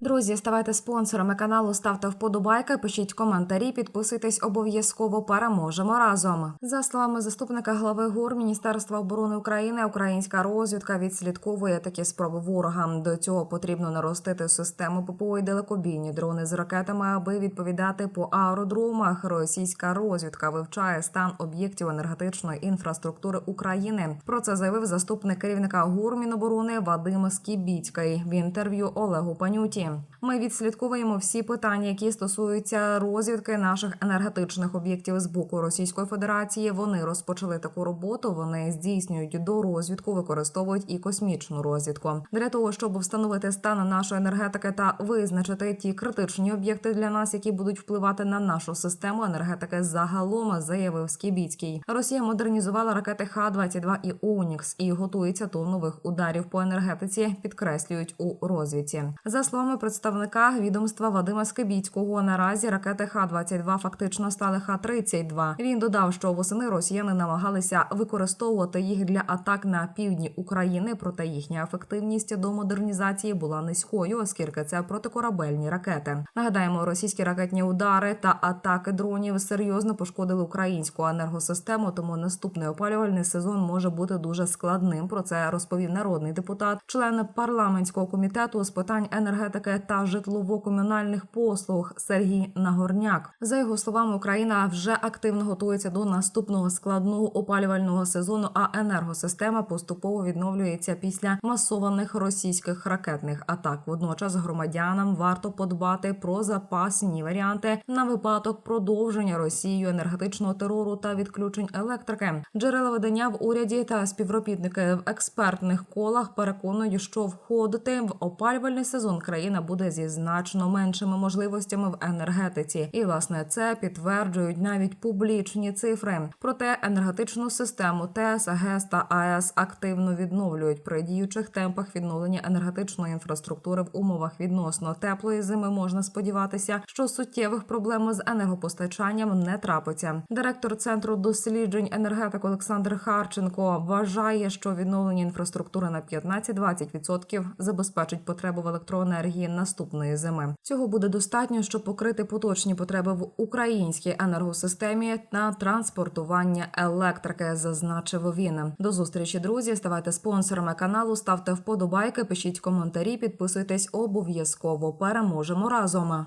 Друзі, ставайте спонсорами каналу, ставте вподобайки, пишіть коментарі, підписуйтесь обов'язково. Переможемо разом. За словами заступника глави ГУР Міністерства оборони України, українська розвідка відслідковує такі спроби ворога. До цього потрібно наростити систему ППО і далекобійні дрони з ракетами, аби відповідати по аеродромах. Російська розвідка вивчає стан об'єктів енергетичної інфраструктури України. Про це заявив заступник керівника ГУР Міноборони Вадим Скібіцький в інтерв'ю Олегу Панюті. Sim. Ми відслідковуємо всі питання, які стосуються розвідки наших енергетичних об'єктів з боку Російської Федерації. Вони розпочали таку роботу. Вони здійснюють до розвідку, використовують і космічну розвідку для того, щоб встановити стан нашої енергетики та визначити ті критичні об'єкти для нас, які будуть впливати на нашу систему енергетики загалом, заявив Скібіцький. Росія модернізувала ракети Х-22 і Онікс і готується до нових ударів по енергетиці. Підкреслюють у розвідці. За словами представника відомства Вадима Скибіцького, наразі ракети Х-22 фактично стали Х-32. Він додав, що восени росіяни намагалися використовувати їх для атак на півдні України, проте їхня ефективність до модернізації була низькою, оскільки це протикорабельні ракети. Нагадаємо, російські ракетні удари та атаки дронів серйозно пошкодили українську енергосистему. Тому наступний опалювальний сезон може бути дуже складним. Про це розповів народний депутат, член парламентського комітету з питань енергетики та житлово-комунальних послуг Сергій Нагорняк. За його словами, Україна вже активно готується до наступного складного опалювального сезону. А енергосистема поступово відновлюється після масованих російських ракетних атак. Водночас громадянам варто подбати про запасні варіанти на випадок продовження Росією енергетичного терору та відключень електрики. Джерела видання в уряді та співробітники в експертних колах переконують, що входити в опалювальний сезон країна буде зі значно меншими можливостями в енергетиці, і власне це підтверджують навіть публічні цифри. Проте енергетичну систему ТЕС, ГЕС та АЕС активно відновлюють при діючих темпах відновлення енергетичної інфраструктури в умовах відносно теплої зими. Можна сподіватися, що суттєвих проблем з енергопостачанням не трапиться. Директор центру досліджень енергетик Олександр Харченко вважає, що відновлення інфраструктури на 15-20% забезпечить потребу в електроенергії наступної зими. Цього буде достатньо, щоб покрити поточні потреби в українській енергосистемі на транспортування електрики, зазначив він. До зустрічі, друзі. Ставайте спонсорами каналу, ставте вподобайки, пишіть коментарі, підписуйтесь обов'язково. Переможемо разом.